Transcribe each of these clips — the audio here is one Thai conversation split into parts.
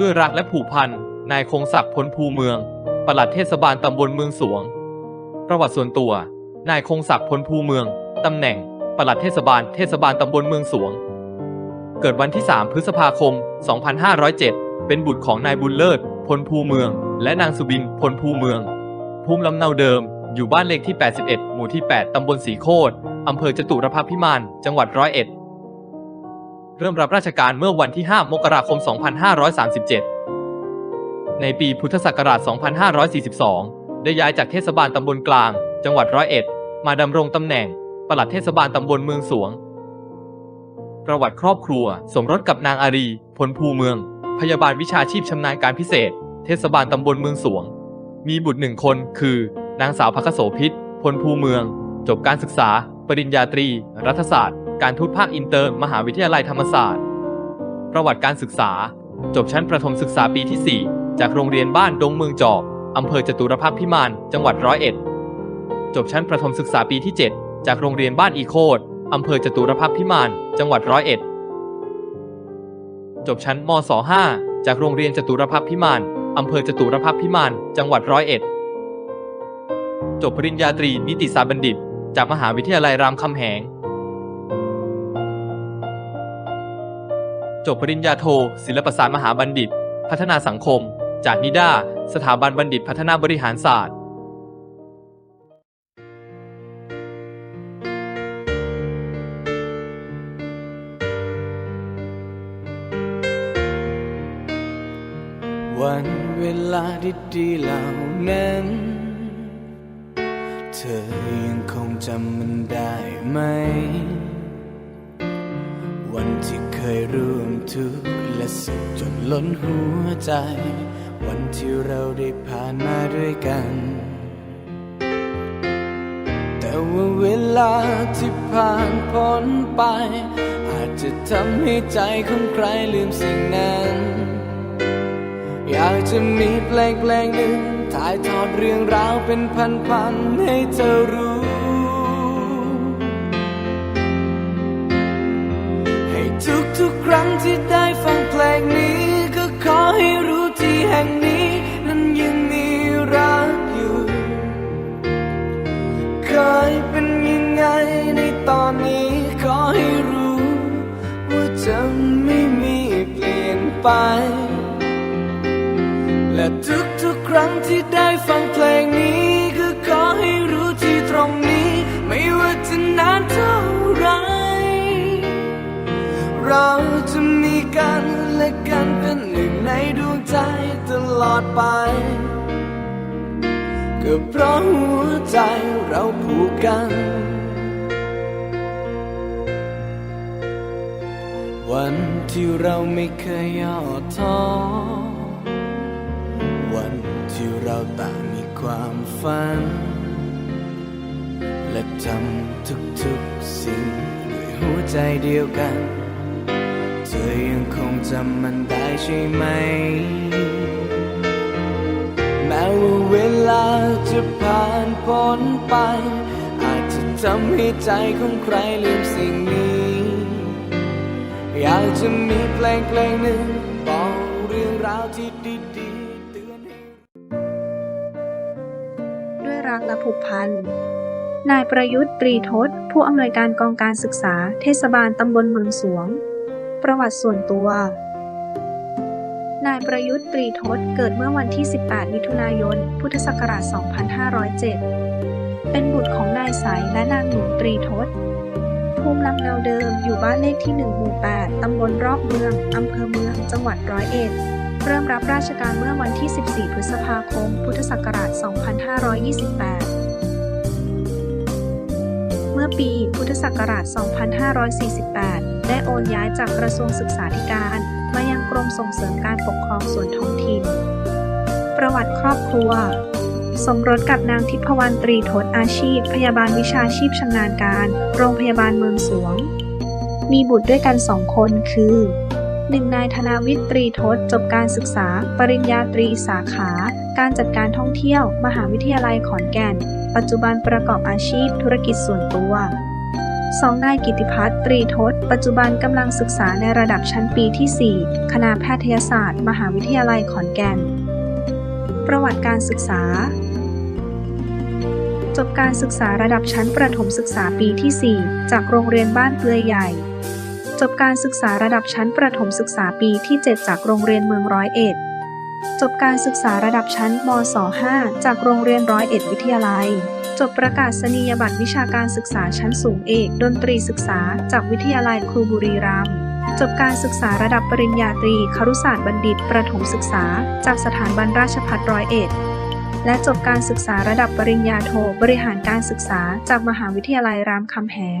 ด้วยรักและผูกพัน นายคงศักดิ์พ้นภูเมือง ปลัดเทศบาลตำบลเมืองสวง ประวัติส่วนตัว นายคงศักดิ์พ้นภูเมือง ตำแหน่ง ปลัดเทศบาล เทศบาลตำบลเมืองสวง เกิดวันที่ 3 พฤษภาคม 2507 เป็นบุตรของนายบุญเลิศ พลภูเมือง และนางสุบิน พลภูเมือง ภูมิลำเนาเดิม อยู่บ้านเลขที่ 81 หมู่ที่ 8 ตำบลสีโคตรอำเภอจตุรพักษ์พิมาน จังหวัดร้อยเอ็ด เริ่มรับราชการเมื่อวันที่ 5 มกราคม 2537 ในปีพุทธศักราช 2542 ได้ย้ายจากเทศบาลตำบลกลาง จังหวัดร้อยเอ็ด มาดำรงตำแหน่งปลัดเทศบาลตำบลเมืองสวง ประวัติครอบครัว สมรสกับนางอารีพลภูเมือง พยาบาลวิชาชีพชำนาญการพิเศษ เทศบาลตำบลเมืองสวง มีบุตรหนึ่งคน คือนางสาวพักโสพิษ พลภูเมือง จบการศึกษา ปริญญาตรี รัฐศาสตร์ การทูตภาคอินเตอร์ มหาวิทยาลัยธรรมศาสตร์ ประวัติการศึกษา จบชั้นประถมศึกษาปีที่ 4 จากโรงเรียนบ้านดงเมืองจอกอำเภอจตุรพักษ์พิมานจังหวัดร้อยเอ็ด จบชั้นประถมศึกษาปีที่ 7 จากโรงเรียนบ้านอีโคดอำเภอจตุรพักษ์พิมานจังหวัดร้อยเอ็ด จบชั้นมศ5จากโรงเรียนจตุรพักษ์พิมานอำเภอจตุรพักษ์พิมานจังหวัดร้อยเอ็ด จบปริญญาตรีนิติศาสตร์บัณฑิต จากมหาวิทยาลัยรามคำแหง จบปริญญาโท ศิลปศาสตร์มหาบัณฑิต พัฒนาสังคม จากนิด้า สถาบันบัณฑิตพัฒนาบริหารศาสตร์วันเวลาดีๆเหล่านั้น เธอยังคงจำมันได้ไหม วันที่ เคยร่วมทุกข์และสุขจนล้นหัวใจ วันที่เราได้ผ่านมาด้วยกัน แต่ว่าเวลาที่ผ่านพ้นไป อาจจะทำให้ใจของใครลืมสิ่งนั้น อยากจะมีเพลงเพลงหนึ่งถ่ายทอดเรื่องราวเป็นพันๆให้เธอรู้ รั้งที่ได้ฟังเพลงนี้ ก็ขอให้รู้ที่แห่งนี้ นั้นยังมีรักอยู่ เคยเป็นยังไงในตอนนี้ ขอให้รู้ ว่าจะไม่มีเปลี่ยนไป และทุกๆครั้งที่ ดไป ก็เพราะหัวใจเราผูกกัน วันที่เราไม่เคยย่อท้อ วันที่เราต่างมีความฝัน และทำทุกๆสิ่งด้วยหัวใจเดียวกัน เธอยังคงจำมันได้ใช่ไหม ว่าเวลาจะผ่านพ้นไป อาจจะทำให้ใจของใครลืมสิ่งนี้ อยากจะมีเพลงเพลงหนึ่งบอกเรื่องราวที่ดีๆเตือนให้ด้วยรักและผูกพันนายประยุทธ์ตรีทศ ผู้อำนวยการกองการศึกษา เทศบาลตำบลเมืองสวง ประวัติส่วนตัว นายประยุทธ์ตรีทศเกิดเมื่อวันที่ 18 มิถุนายน พุทธศักราช 2507 เป็นบุตรของนายใสและนางหนูตรีทศ ภูมิลำเนาเดิมอยู่บ้านเลขที่ 1 หมู่ 8 ตำบลรอบเมือง อำเภอเมือง จังหวัดร้อยเอ็ด เริ่มรับราชการเมื่อวันที่ 14 พฤษภาคม พุทธศักราช 2528 เมื่อปีพุทธศักราช 2548 ได้โอนย้ายจากกระทรวงศึกษาธิการ กรมส่งเสริมการปกครองส่วนท้องถิ่น ประวัติครอบครัว สมรสกับนางทิพวรรณตรีทศอาชีพ พยาบาลวิชาชีพชำนาญการ โรงพยาบาลเมืองสวง มีบุตรด้วยกันสองคนคือหนึ่งนายธนาวิทย์ตรีทศจบการศึกษา ปริญญาตรีสาขา การจัดการท่องเที่ยว มหาวิทยาลัยขอนแก่น ปัจจุบันประกอบอาชีพธุรกิจส่วนตัว 2. นายกิติพัฒน์ตรีทศ ปัจจุบันกำลังศึกษาในระดับชั้นปีที่ 4 คณะแพทยศาสตร์ มหาวิทยาลัยขอนแก่น ประวัติการศึกษา จบการศึกษาระดับชั้นประถมศึกษาปีที่ 4 จากโรงเรียนบ้านเปลือยใหญ่จบการศึกษาระดับชั้นประถมศึกษาปีที่ 7 จากโรงเรียนเมืองร้อยเอ็ด จบการศึกษาระดับชั้นมศ5จากโรงเรียนร้อยเอ็ดวิทยาลัย จบประกาศนียบัตรวิชาการศึกษาชั้นสูงเอก ดนตรีศึกษา จากวิทยาลัยครูบุรีรัมย์จบการศึกษาระดับปริญญาตรีครุศาสตร์บัณฑิต ประถมศึกษา จากสถาบันราชภัฏร้อยเอ็ด และจบการศึกษาระดับปริญญาโท บริหารการศึกษา จากมหาวิทยาลัยรามคำแหง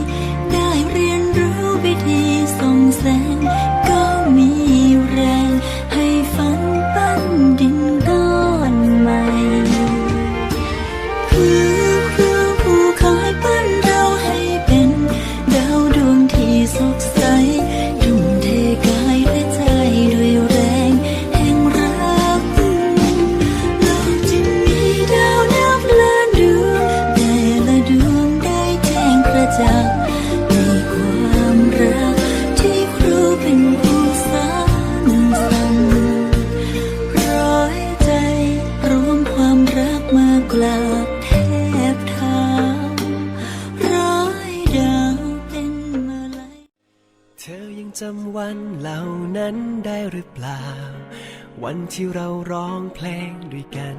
วันที่เราร้องเพลงด้วยกัน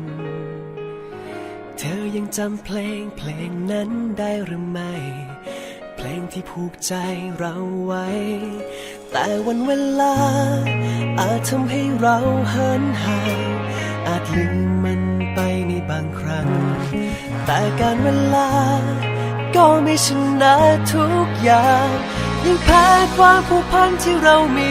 เธอยังจำเพลงเพลงนั้นได้หรือไม่ เพลงที่ผูกใจเราไว้ แต่วันเวลา อาจทำให้เราเหินห่างอาจลืมมันไปในบางครั้ง แต่การเวลา ก็ไม่ชนะทุกอย่าง ยังแพ้ความผูกพันที่เรามี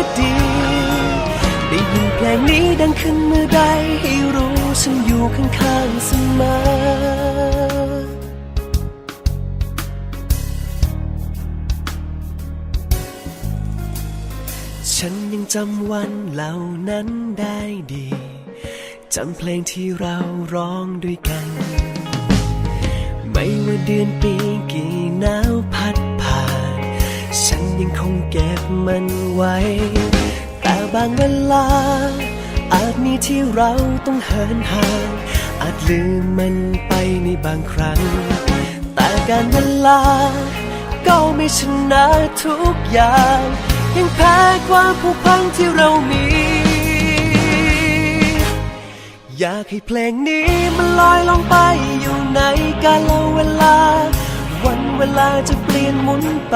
เพลงนี้ดังขึ้นเมื่อใดให้รู้ฉันอยู่ข้างๆเสมอฉันยังจำวันเหล่านั้นได้ดี จำเพลงที่เราร้องด้วยกัน ไม่ว่าเดือนปีกี่หนาวพัดผ่าน ฉันยังคงเก็บมันไว้ บางเวลา อาจมีที่เราต้องเหินห่าง อาจลืมมันไปในบางครั้ง แต่การเวลา ก็ไม่ชนะทุกอย่าง ยังแพ้ความผูกพันที่เรามี อยากให้เพลงนี้มันลอยลงไปอยู่ในกาลเวลา วันเวลาจะเปลี่ยนหมุนไป